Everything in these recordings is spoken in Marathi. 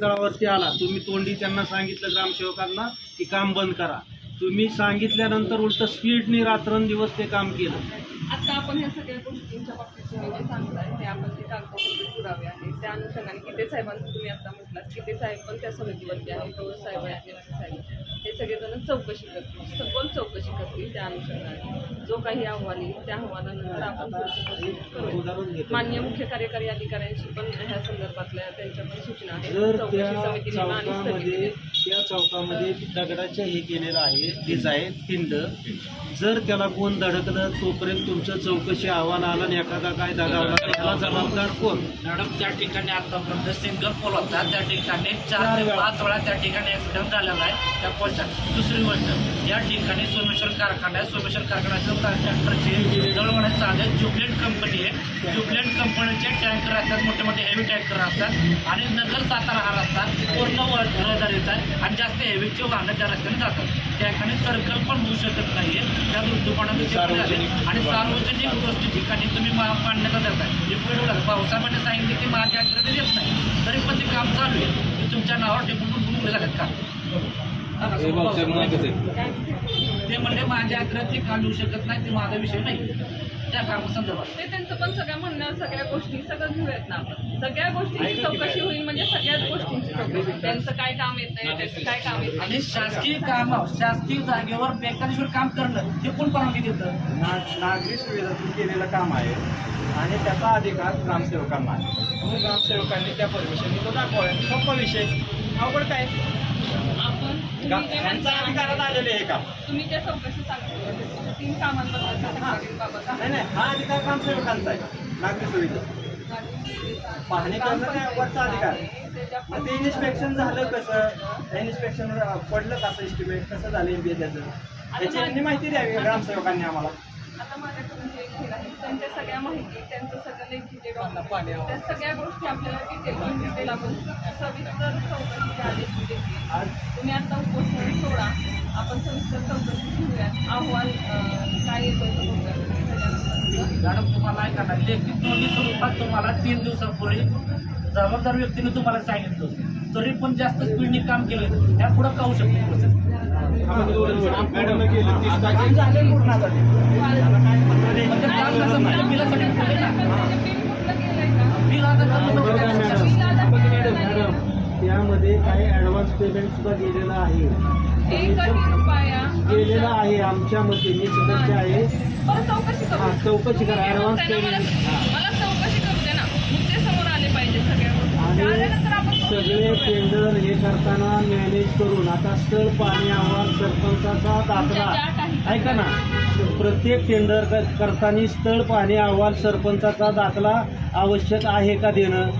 तळावरती आला. तुम्ही तोंडी त्यांना सांगितलं ग्रामसेवकांना की काम बंद करा. तुम्ही सांगितल्यानंतर उलट स्पीडने रात्रंदिवस ते काम केलं. आता आपण ह्या सगळ्या गोष्टींच्या बाबतीत तुम्ही जे सांगताय ते आपण ते कागदपत्र पुरावे आहे त्या अनुषंगाने किती साहेबांचं तुम्ही आता म्हटलात किती साहेब पण त्या समितीवरती आहे गौरव साहेब आहेत साहेब. सगळेजण चौकशी करतील. सखोल चौकशी करतील त्या अनुषंगाने. जो काही अहवाल येईल त्या अहवालानंतर आपण पुढची करू मान्य मुख्य कार्यकारी अधिकाऱ्यांशी पण ह्या संदर्भातल्या त्यांच्या पण सूचना आहेत. चौकशी त्या समिती नेमणं आणि स्थगिती. त्या चौकामध्ये दगडाच्या हे केलेलं आहे डिझाईन पिंड. जर त्याला कोण धडकलं तोपर्यंत तुमचं चौकशी अहवाल आला आणि एखादा काय दगावला त्याला जबाबदार कोण? मॅडम त्या ठिकाणी आतापर्यंत सिंगल पोल होता. त्या ठिकाणी चार ते. पाच वेळा त्या ठिकाणी ऍक्सिडेंट झालेला आहे. त्या पोलच्या दुसरी गोष्ट या ठिकाणी सोमेश्वर कारखाना आहे. सोमेश्वर कारखान्याचं ट्रॅक्टरचे दळवण्याचं साधन ज्युबलेंट कंपनी आहे. ज्युबलेंट कंपनीचे टँकर असतात मोठे मोठे हेवी टँकर असतात आणि नगर सातारा हा रस्ता पूर्ण रहदारीचा आहे. आणि जास्त हेवीचे वाहनं त्या रस्त्याने जातात. त्या ठिकाणी सर्कल पण होऊ शकत नाहीये. त्या दुकानाचे झाले आणि सार्वजनिक गोष्टी ठिकाणी तुम्ही मांडण्याचा मान्यता देताय. हे पुढे पावसामध्ये सांगितले की माझ्या आकडे देत नाही. तरी पण ते काम चालू आहे. तुमच्या नावावर टेकून पण झालेत का? ते म्हणले माझ्या आकडे ते काम येऊ शकत नाही ते माझा विषय नाही. त्या कामासंदर्भात. ते त्यांचं पण सगळं म्हणणं सगळ्या गोष्टी सगळं घेऊयात ना आपण. सगळ्या गोष्टींची चौकशी होईल म्हणजे सगळ्याच गोष्टींची चौकशी त्यांचं काय काम येत नाही त्याचं काय काम येत आणि शासकीय काम शासकीय जागेवर बेकायदेशीर काम करणं हे कोण परवानगी देतं? ना- नागरी सुविधातून केलेलं काम आहे आणि त्याचा अधिकार ग्रामसेवकांना आहे. म्हणून ग्रामसेवकांनी त्या परमिशननी तो दाखवावा. सोपा विषय. अवघड काय? त्यांच्या म्हणता- अधिकारात आलेले हे काम तुम्ही ज्या चौकशी सांगितली तीन कामांबद्दल. नाही नाही हा अधिकार ग्रामसेवकांचा आहे. नागरी सुविधा पाहणी करणं काय वरचा अधिकार? ते इन्स्पेक्शन झालं कसं? इन्स्पेक्शन पडलं कसं एस्टिमेट कसं झालं एम त्याचं? याची यांनी माहिती द्यावी ग्रामसेवकांनी आम्हाला आता माझ्याकडून जे घेत आहे त्यांच्या सगळ्या माहिती त्यांचं सगळं लेखी जे डॉक्युमेंट त्या सगळ्या गोष्टी आपल्याला डिटेल डिटेल आपण सविस्तर चौकशी आदेश देतील तुम्ही आता उपोषण सोडा. आपण सविस्तर चौकशी घेऊयात. अहवाल काय येतो मॅडम तुम्हाला ऐका ना लेखी स्वरूपात तुम्हाला तीन दिवसापूर्वी जबाबदार व्यक्तीने तुम्हाला सांगितलं. तरी पण जास्त स्पीडने काम केलं. त्या पुढं काहू शकतो झाले पूर्ण आता. यामध्ये काही ॲडव्हान्स पेमेंट सुद्धा गेलेला आहे. गेलेला आहे आमच्या मते. मी सदस्य आहे. चौकशी करा. ॲडव्हान्स पेमेंट आणि सगळे टेंडर हे करताना मॅनेज करून आता स्थळ पाणी अहवाल सरपंचाचा दाखला. ऐका ना. प्रत्येक टेंडर क- करताना स्थळ पाणी अहवाल सरपंचाचा दाखला आवश्यक आहे का देणं?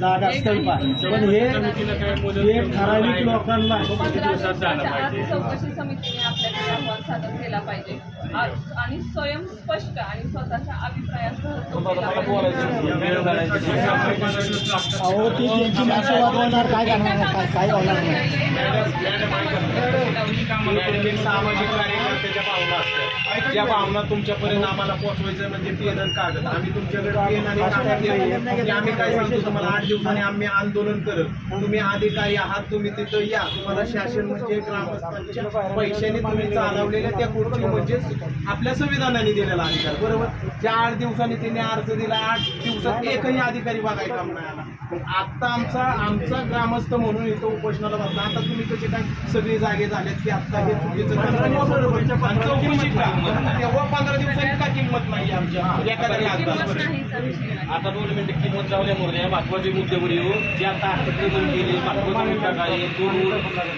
जागा स्थळ पाणी पण हे हे ठराविक लोकांना चौकशी समितीने आपल्याकडे अहवाल सादर केला पाहिजे. आणि स्वयंस्पष्ट आणि स्वतःच्या सामाजिक कार्यकर्त्याच्या भावना असतात. ज्या भावना तुमच्यापर्यंत आम्हाला पोहोचवायचं म्हणजे पेन आणि कागद आम्ही तुमच्याकडे पेन आणि कागद देऊ की आम्ही काय सांगतो तुम्हाला? आठ दिवसांनी आम्ही आंदोलन करत. तुम्ही अधिकारी आहात तुम्ही तिथं या. तुम्हाला शासन म्हणजे ग्रामस्थांच्या पैशाने तुम्ही चालवलेल्या त्या खुर्ची म्हणजे आपल्या संविधानाने दिलेला अधिकार बरोबर? ज्या आठ दिवसांनी त्यांनी अर्ज दिला आठ दिवसात एकही अधिकारी बघायला काम नाही आला. आता आमचा आमचा ग्रामस्थ म्हणून इथं उपोषणाला बसला. आता तुम्ही कसे काय सगळे जागे झालेत की आता हे चुकीचं करताना बरोबर. आणि चौकशी का? तेव्हा पंधरा दिवसांनी का किंमत नाही आमच्या एखाद्या. आता दोन मिनिटं किंमत जाऊ द्या मोरद्या महत्त्वाचे मुद्द्यावर येऊ. जे आता अतिक्रमण केले महत्त्वाचा मुद्दा काय आहे? तो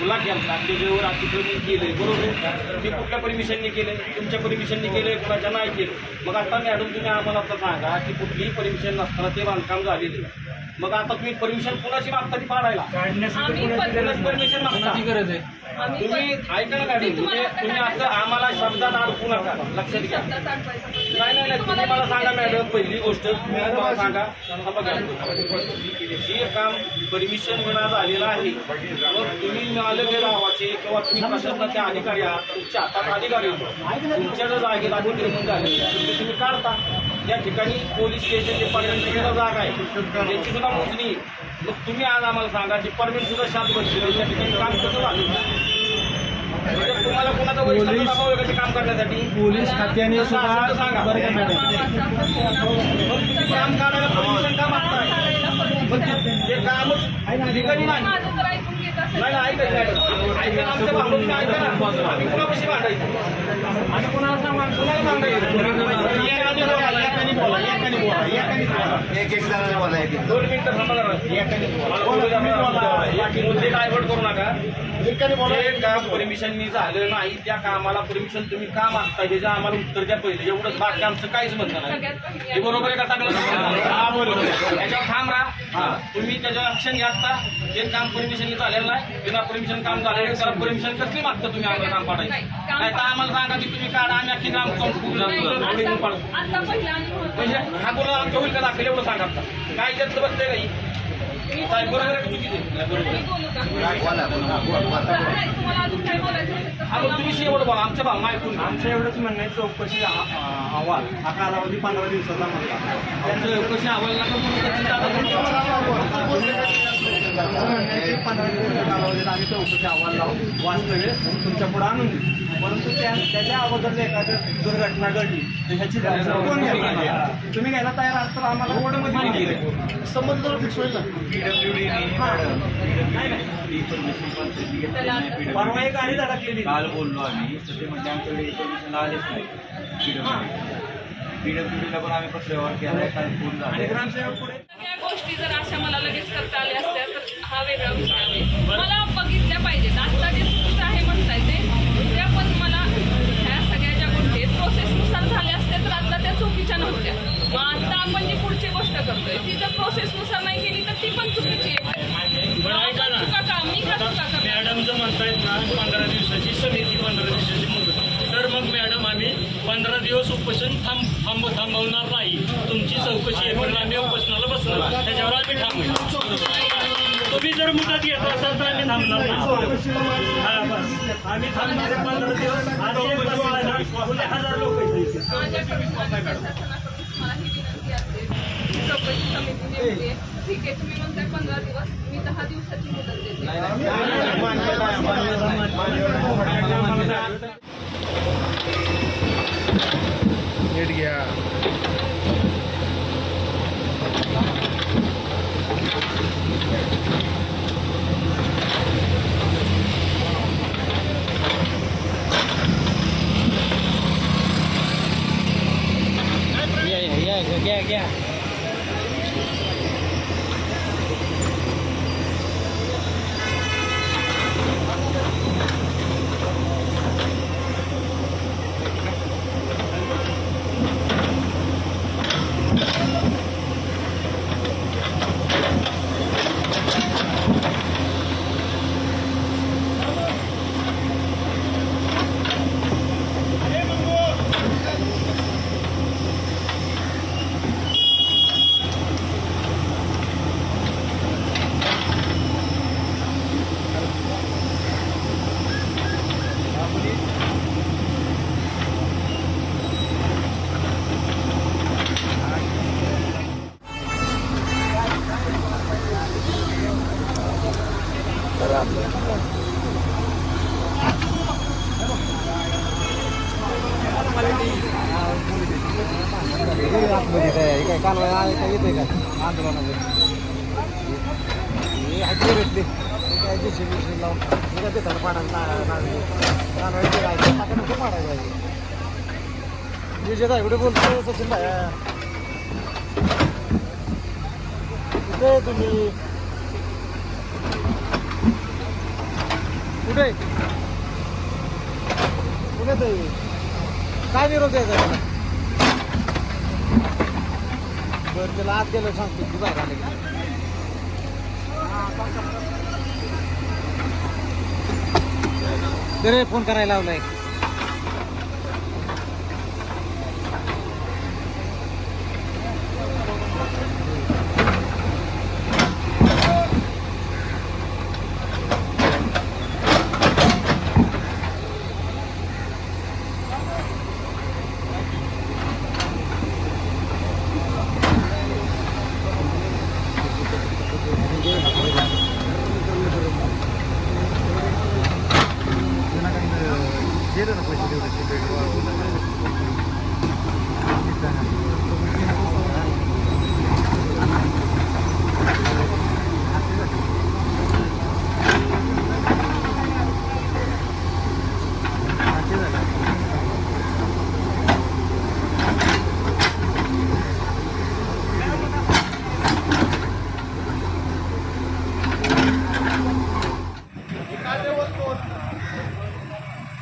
मुला केला. त्याच्यावर अतिक्रमण केले बरोबर? ते कुठल्या परमिशनने केले? तुमच्या परमिशनने केले कुणाच्या नाही केले मग आता मॅडम तुम्ही आम्हाला आता सांगा की कुठलीही परमिशन नसताना ते बांधकाम झालेलं आहे. मग आता तुम्ही परमिशन कुणाची मागता ती पाडायला? आम्ही पण- परमिशन मागता आम्ही तुम्ही पण- ऐका ना मॅडम तुम्ही असं आम्हाला शब्दात अडकू नका. लक्षात घ्या. शब्दात अडवायचा प्रश्न नाही. नाही नाही तुम्ही मला सांगा मॅडम पहिली गोष्ट तुम्ही मला सांगा. हा बघा. जे काम परमिशन विना झालेलं आहे मग तुम्ही मालक आहे गावाचे किंवा तुम्ही प्रशासनाचे अधिकारी आहात तुमच्या हातात अधिकारी येतो तुमच्या जर जागेत अतिक्रमण झाले तर ते तुम्ही काढता. या ठिकाणी पोलीस स्टेशन डिपार्टमेंटची सुद्धा जागा आहे त्यांची सुद्धा मोजणी. मग तुम्ही आज आम्हाला सांगा डिपार्टमेंट सुद्धा शांत बसले त्या ठिकाणी काम कसं झालं म्हणजे तुम्हाला कोणाचा का ते काम करण्यासाठी पोलीस खात्याने सुद्धा सांगा. का. मग तुम्ही काम काढायला परमिशन का मागताय मग ते कामच ठिकाणी नाही नाही ऐका ऐका. आमच्या भावना ऐका ना. आम्ही कुणापाशी भांडायचं? आम्ही कुणाला सांगा कुणाला भांडायचं एकाने एकाने एकाने एकाने एक एक जणांना बोलायचं दोन मिनिटं थांबा जरा. मला बोलू. मुद्दे डायव्हर्ट करू नका. एकाने जे काम परमिशननी झालं नाही त्या कामाला परमिशन तुम्ही का मागताय? त्याचं आम्हाला उत्तर द्या पहिले. एवढंच बाकी आमचं काहीच म्हणणं नाही. हे बरोबर आहे का चांगलं हा बरोबर त्याच्यावर थांब राहा. हा. तुम्ही त्याच्यावर ऍक्शन घ्या आता. जे काम परमिशननी झालेलं नाही. बिना परमिशन काम झालेलं त्याला परमिशन कसली मागता तुम्ही आम्हाला काम पाडायचं? नाही, तर आम्हाला सांगा की तुम्ही काढा. आम्ही अख्खी काम करून पाडू म्हणजे हा बोला आमच्या होईल का दाखवेल एवढं सांगा. काय त्यात बसते काही तुम्ही शेवट बोला आमच्या भावना ऐकून घ्या. आमचं एवढंच म्हणणं आहे चौकशी अ- अहवाल हा कालावधी पंधरा दिवसाचा म्हणला त्यांचं चौकशी अहवाल पंधरा दिवसाच्या कालावधीत आम्ही चौकशी अहवाल लावून वास्तव्य तुमच्यापुढे आणून देऊ परंतु त्या त्याच्या अगोदर जर एखादं दुर्घटना घडली तर ह्याची जबाबदारी कोण घ्यायला तुम्ही घ्यायला तयार तर आम्हाला आहे. संबंध फिक्स होईल ना त्याला आता परवा एक गाडी धडकलेली काल बोललो आम्ही तर ते म्हणजे आमच्याकडे इन्फॉर्मेशन आलेच नाही पीडब्ल्यूडीला पण आम्ही पत्र व्यवहार काल फोन आणि झाला ग्रामसेवक पुढे गोष्टी जर अशा मला लगेच करता आल्या असत्या तर हा वेगळा विषय आहे मला बघितल्या पाहिजेत. आता जे चुकीचं आहे म्हणताय ते त्या पण मला ह्या सगळ्या ज्या गोष्टी प्रोसेसनुसार झाल्या असत्या तर आता त्या चुकीच्या नव्हत्या. मग आता आपण जी पुढची गोष्ट करतोय ती जर प्रोसेसनुसार नाही केली तर ती पण चुकीची आहे. चुका का मी का चुका मॅडम जर म्हणतायत ना पंधरा दिवसाची समिती पंधरा दिवसाची मुदत. तर मग मॅडम आम्ही पंधरा दिवस उपोषण थांब थांब थांबवणार नाही. तुमची चौकशी आहे आम्ही उपोषणाला बसणार. त्याच्यावर आम्ही थांबू तुम्ही जर मुदत घेत असाल तर आम्ही थांबणार. हा बस. आम्ही थांबणार आहे पंधरा दिवस. आज एक बसलाय ना पुढे हजार लोक आहेत इथे. माझ्याकडून माझ्या प्रशासनाकडून मला ही ક્યાં ક્યાં? की चौकशी आहे. ठीक आहे तुम्ही म्हणताय मी दहा दिवसाची मुदत देते एवढे बोलतो सचिन कुठे तुम्ही कुठे कुठे ते काय विरोध आहे त्याला बरं त्याला आत गेलं सांगतो तुझा झालं की रे फोन करायला लावलाय.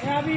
सर